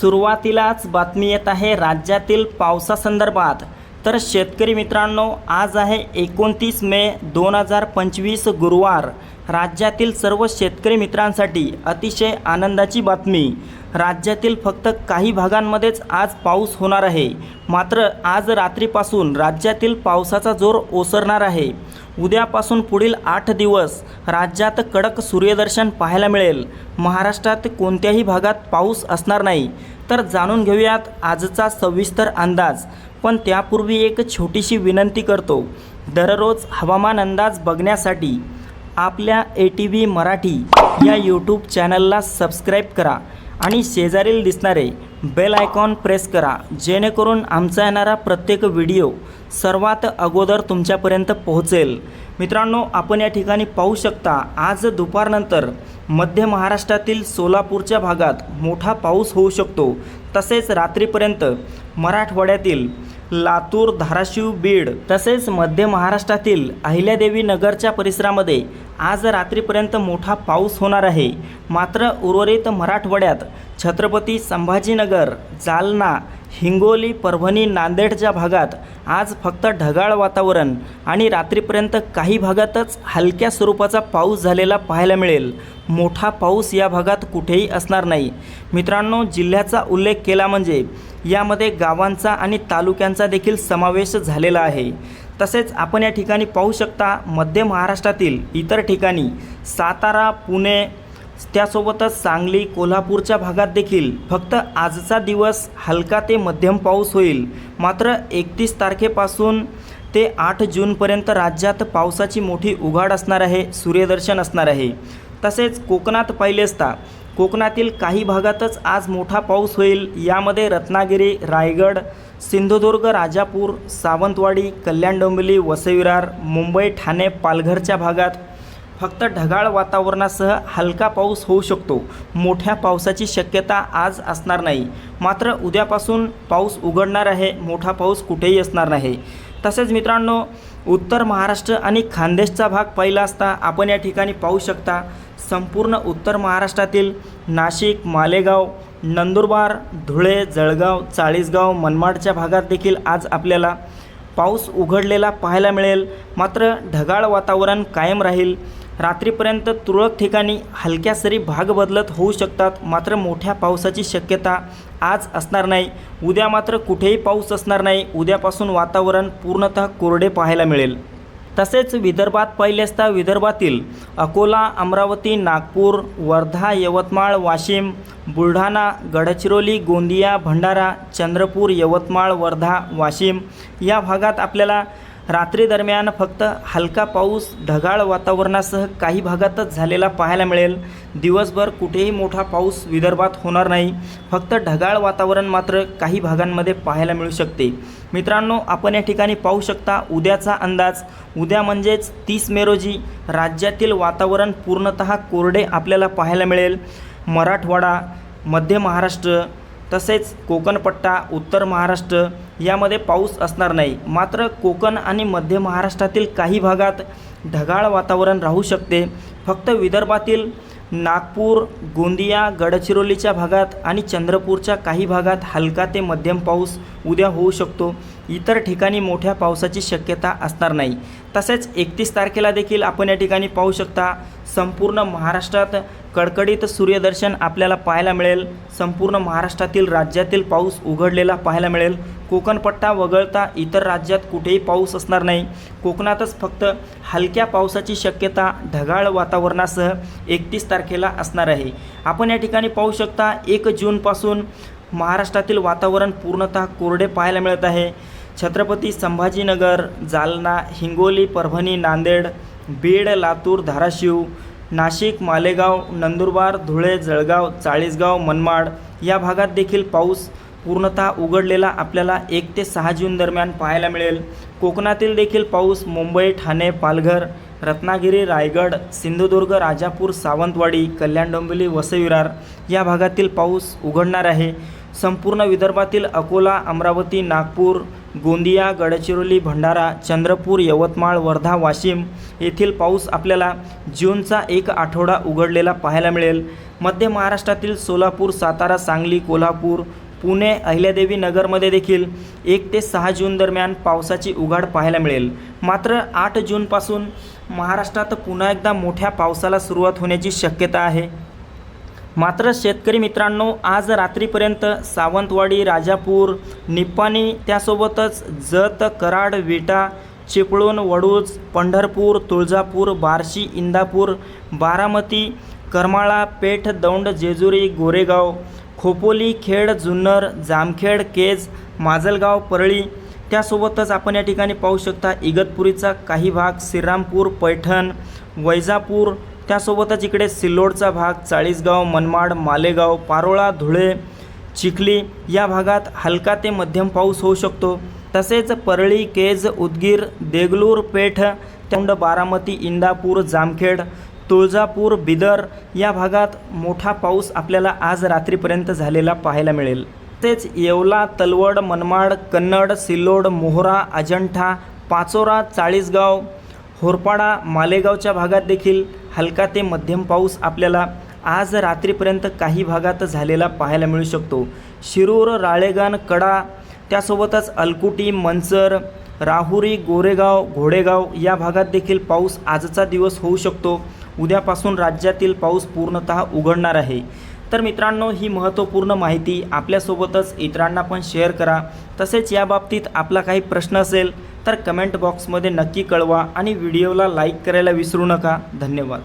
सुरुवातीलाच बातमी येत आहे राज्यातील पावसासंदर्भात. तर शेतकरी मित्रांनो आज आहे एकोणतीस मे दोन हजार पंचवीस गुरुवार. राज्यातील सर्व शेतकरी मित्रांसाठी अतिशय आनंदाची बातमी. राज्यातील फक्त काही भागांमध्येच आज पाऊस होणार आहे. मात्र आज रात्रीपासून राज्यातील पावसाचा जोर ओसरणार आहे. उद्यापासून पुढील आठ दिवस राज्यात कडक सूर्यदर्शन पाहायला मिळेल. महाराष्ट्रात कोणत्याही भागात पाऊस असणार नाही. तर जाणून घेऊयात आजचा सविस्तर अंदाज. पण त्यापूर्वी एक छोटीशी विनंती करतो. दररोज हवामान अंदाज बघण्यासाठी आपल्या ए टी व्ही मराठी या यूट्यूब चॅनलला सबस्क्राईब करा. आणि शेजारील दिसणारे बेल आयकॉन प्रेस करा. जेणेकरून आमचा येणारा प्रत्येक व्हिडिओ सर्वात अगोदर तुमच्यापर्यंत पोहोचेल. मित्रांनो आपण या ठिकाणी पाहू शकता आज दुपारनंतर मध्य महाराष्ट्रातील सोलापूरच्या भागात मोठा पाऊस होऊ शकतो. तसेच रात्रीपर्यंत मराठवाड्यातील लातूर धाराशिव बीड तसेच मध्य महाराष्ट्रातील अहिल्यादेवी नगरच्या परिसरामध्ये आज रात्रीपर्यंत मोठा पाऊस होणार आहे. मात्र उर्वरित मराठवाड्यात छत्रपती संभाजीनगर जालना हिंगोली परभणी नांदेडच्या भागात आज फक्त ढगाळ वातावरण आणि रात्रीपर्यंत काही भागातच हलक्या स्वरूपाचा पाऊस झालेला पाहायला मिळेल. मोठा पाऊस या भागात कुठेही असणार नाही. मित्रांनो जिल्ह्याचा उल्लेख केला म्हणजे यामध्ये गावांचा आणि तालुक्यांचा देखील समावेश झालेला आहे. तसेच आपण या ठिकाणी पाहू शकता मध्य महाराष्ट्रातील इतर ठिकाणी सातारा पुणे त्यासोबतच सांगली कोल्हापूरच्या भागात देखील फक्त आजचा दिवस हलका ते मध्यम पाऊस होईल. मात्र एकतीस तारखेपासून ते आठ जूनपर्यंत राज्यात पावसाची मोठी उघाड असणार आहे सूर्यदर्शन असणार आहे. तसेच कोकणात पाहिले असता कोकणातील काही भागातच आज मोठा पाऊस होईल. यामध्ये रत्नागिरी रायगड सिंधुदुर्ग राजापूर सावंतवाडी कल्याण डोंबिवली वसईविरार मुंबई ठाणे पालघरच्या भागात फक्त ढगाळ वातावरणासह हलका पाऊस होऊ शकतो. मोठ्या पावसाची शक्यता आज असणार नाही. मात्र उद्यापासून पाऊस उघडणार आहे मोठा पाऊस कुठेही असणार नाही. तसेच मित्रांनो उत्तर महाराष्ट्र आणि खानदेशचा भाग पाहिला असता आपण या ठिकाणी पाहू शकता संपूर्ण उत्तर महाराष्ट्रातील नाशिक मालेगाव नंदुरबार धुळे जळगाव चाळीसगाव मनमाडच्या भागात देखील आज आपल्याला पाऊस उघडलेला पाहायला मिळेल. मात्र ढगाळ वातावरण कायम राहील. रात्रीपर्यंत तुरळक ठिकाणी हलक्या सरी भाग बदलत होऊ शकतात. मात्र मोठ्या पावसाची शक्यता आज असणार नाही. उद्या मात्र कुठेही पाऊस असणार नाही. उद्यापासून वातावरण पूर्णतः कोरडे पाहायला मिळेल. तसेच विदर्भात पाहिले असता विदर्भातील अकोला अमरावती नागपूर वर्धा यवतमाळ वाशिम बुलढाणा गडचिरोली गोंदिया भंडारा चंद्रपूर यवतमाळ वर्धा वाशिम या भागात आपल्याला रात्रीदरम्यान फक्त हलका पाऊस ढगाळ वातावरणासह काही भागातच झालेला पाहायला मिळेल. दिवसभर कुठेही मोठा पाऊस विदर्भात होणार नाही. फक्त ढगाळ वातावरण मात्र काही भागांमध्ये पाहायला मिळू शकते. मित्रांनो आपण या ठिकाणी पाहू शकता उद्याचा अंदाज. उद्या म्हणजेच तीस मे रोजी राज्यातील वातावरण पूर्णतः कोरडे आपल्याला पाहायला मिळेल. मराठवाडा मध्य महाराष्ट्र तसेच कोकणपट्टा उत्तर महाराष्ट्र यामध्ये पाऊस असणार नाही. मात्र कोकण आणि मध्य महाराष्ट्रातील काही भागात ढगाळ वातावरण राहू शकते. फक्त विदर्भातील नागपूर गोंदिया गडचिरोलीच्या भागात आणि चंद्रपूरच्या काही भागात हलका ते मध्यम पाऊस उद्या होऊ शकतो. इतर ठिकाणी मोठ्या पावसाची शक्यता असणार नाही. तसेच एकतीस तारखेला देखील आपण या ठिकाणी पाहू शकता संपूर्ण महाराष्ट्रात कडकडीत सूर्यदर्शन आपल्याला पाहायला मिळेल. संपूर्ण महाराष्ट्रातील राज्यातील पाऊस उघडलेला पाहायला मिळेल. कोकणपट्टा वगळता इतर राज्यात कुठेही पाऊस असणार नाही. कोकणातच फक्त हलक्या पावसाची शक्यता ढगाळ वातावरणासह एकतीस तारखेला असणार आहे. आपण या ठिकाणी पाहू शकता एक जूनपासून महाराष्ट्रातील वातावरण पूर्णतः कोरडे पाहायला मिळत आहे. छत्रपती संभाजीनगर जालना हिंगोली परभणी नांदेड बीड लातूर धाराशिव नाशिक मालेगाव नंदुरबार धुळे जळगाव चाळीसगाव मनमाड या भागात देखील पाऊस पूर्णतः उघडलेला आपल्याला एक ते सहा जून दरम्यान पाहायला मिळेल. कोकणातील देखील पाऊस मुंबई ठाणे पालघर रत्नागिरी रायगड सिंधुदुर्ग राजापूर सावंतवाडी कल्याण डोंबिवली वसईविरार या भागातील पाऊस उघडणार आहे. संपूर्ण विदर्भातील अकोला अमरावती नागपूर गोंदिया गडचिरोली भंडारा चंद्रपूर यवतमाळ वर्धा वाशिम येथील पाऊस आपल्याला जूनचा एक आठवडा उघडलेला पाहायला मिळेल. मध्य महाराष्ट्रातील सोलापूर सातारा सांगली कोल्हापूर पुणे अहिल्यादेवी नगरमध्ये देखील एक ते सहा जून दरम्यान पावसाची उघाड पाहायला मिळेल. मात्र आठ जूनपासून महाराष्ट्रात पुन्हा एकदा मोठ्या पावसाला सुरुवात होण्याची शक्यता आहे. मात्र शेतकरी मित्रांनो आज रात्रीपर्यंत सावंतवाडी राजापूर निप्पाणी त्यासोबतच जत कराड विटा चिपळूण वडूज पंढरपूर तुळजापूर बार्शी इंदापूर बारामती करमाळा पेठ दौंड जेजुरी गोरेगाव खोपोली खेड जुन्नर जामखेड केज माजलगाव परळी त्यासोबतच आपण या ठिकाणी पाहू शकता इगतपुरीचा काही भाग श्रीरामपूर पैठण वैजापूर त्यासोबतच इकडे सिल्लोडचा भाग चाळीसगाव मनमाड मालेगाव पारोळा धुळे चिखली या भागात हलका ते मध्यम पाऊस होऊ शकतो. तसेच परळी केज उदगीर देगलूर पेठ तोंड बारामती इंदापूर जामखेड तुळजापूर बिदर या भागात मोठा पाऊस आपल्याला आज रात्रीपर्यंत झालेला पाहायला मिळेल. तसेच येवला तलवड मनमाड कन्नड सिल्लोड मोहरा अजंठा पाचोरा चाळीसगाव होरपाडा मालेगावच्या भागात देखील हलका ते मध्यम पाऊस आपल्याला आज रात्रीपर्यंत काही भागात झालेला पाहायला मिळू शकतो. शिरूर राळेगण कडा त्यासोबतच अलकुटी मंचर राहुरी गोरेगाव घोडेगाव या भागात देखील पाऊस आजचा दिवस होऊ शकतो. उद्यापासून राज्यातील पाऊस पूर्णतः उघडणार आहे. तर मित्रांनो ही महत्त्वपूर्ण माहिती आपल्यासोबतच इतरांना पण शेअर करा. तसेच या बाबतीत आपला काही प्रश्न असेल तर कमेंट बॉक्समध्ये नक्की कळवा आणि व्हिडिओला लाईक करायला विसरू नका. धन्यवाद.